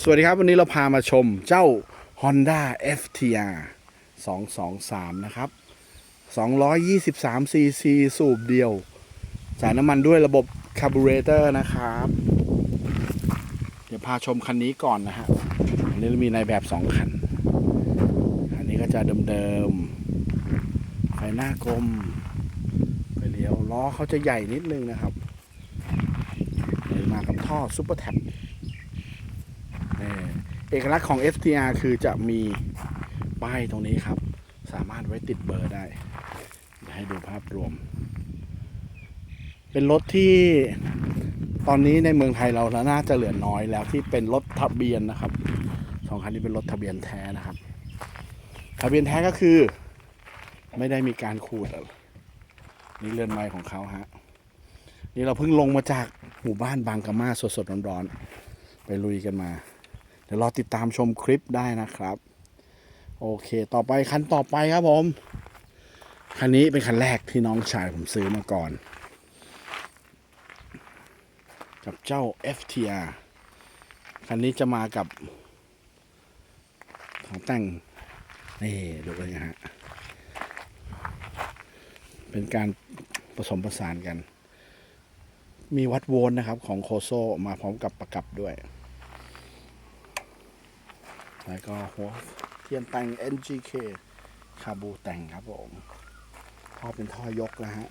สวัสดีครับ วันนี้เราพามาชมเจ้า Honda FTR 223 นะครับ 223 cc สูบเดียว จ่ายน้ำมันด้วยระบบคาร์บูเรเตอร์นะครับ เดี๋ยวพาชมคันนี้ก่อนนะฮะ อันนี้เรามีในแบบ 2 คันอันนี้ก็จะเดิมๆ ไฟหน้ากลมไฟเลี้ยว ล้อเขาจะใหญ่นิดนึงนะครับ มากับท่อซุปเปอร์แท็บ เอกลักษณ์ของ FTR คือจะมีป้ายตรงนี้ครับ สามารถไว้ติดเบอร์ได้เดี๋ยวให้ดูภาพรวม เป็นรถที่ตอนนี้ในเมืองไทยเราน่าจะเหลือน้อยแล้วที่เป็นรถทะเบียนนะครับสองคันนี้เป็นรถทะเบียนแท้นะครับ ทะเบียนแท้ก็คือ ไม่ได้มีการขูดนี่เรือนไม้ของเขาฮะนี่เราเพิ่งลงมาจากหมู่บ้านบางกะมาสดๆร้อนๆไปลุยกันมา ดี๋ยวรอติดตามชมคลิปได้นะครับ โอเค ต่อไปคันต่อไปครับผม คันนี้เป็นคันแรกที่น้องชายผมซื้อมาก่อน กับเจ้า FTR คันนี้จะมากับ ของแต่งนี่ดูเลยนะฮะ เป็นการผสมผสานกัน มีวัดโวลต์นะครับของโคโซมาพร้อมกับประกับด้วย แล้วก็หัวเทียนแต่ง NGK คาบูแต่งครับผมท่อเป็นท่อยกแล้วฮะ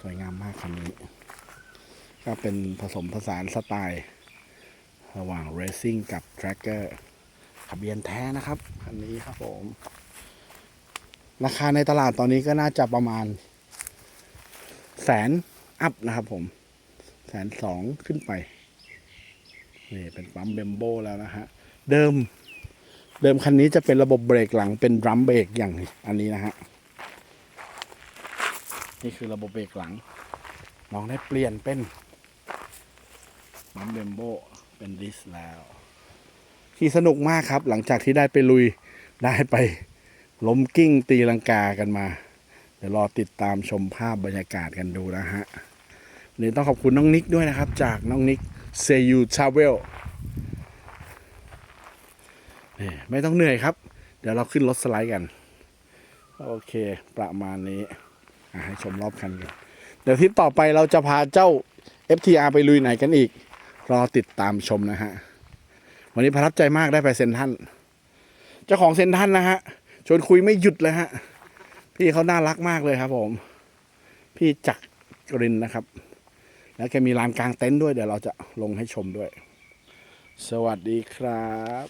สวยงามมากคันนี้ ก็เป็นผสมผสานสไตล์ ระหว่าง Racing กับ Tracker ทะเบียนแท้นะครับ คันนี้ครับผม ราคาในตลาดตอนนี้ก็น่าจะประมาณ แสนอัพนะครับผม แสนสองขึ้นไป นี่เป็นปั๊มเบมโบแล้วนะฮะ เดิม เดิมคันนี้จะเป็นระบบเบรกหลังเป็นดรัมเบรกอย่างอันนี้นะฮะ นี่คือระบบเบรกหลัง น้องได้เปลี่ยนเป็นปั๊มเบมโบเป็นดิสแล้วขี่สนุกมากครับ หลังจากที่ได้ไปลุยได้ไปล้มกิ้งตีลังกากันมา เดี๋ยวรอติดตามชมภาพบรรยากาศกันดูนะฮะวันนี้ต้องขอบคุณน้องนิกด้วยนะครับ จากน้องนิก เซยูทราเวลไม่ต้องเหนื่อยครับ เดี๋ยวเราขึ้นรถสไลด์กัน โอเค ประมาณนี้ให้ชมรอบคันกัน เดี๋ยวทิปต่อไปเราจะพาเจ้า FTR ไปลุยไหนกันอีก รอติดตามชมนะฮะ วันนี้ประทับใจมากได้ไปเซนทันเจ้าของเซนทันนะฮะ ชวนคุยไม่หยุดเลยฮะ พี่เขาน่ารักมากเลยครับผม พี่จักรินนะครับ แล้วแกมีลานกลางเต็นท์ด้วยเดี๋ยวเราจะลงให้ชมด้วย สวัสดีครับ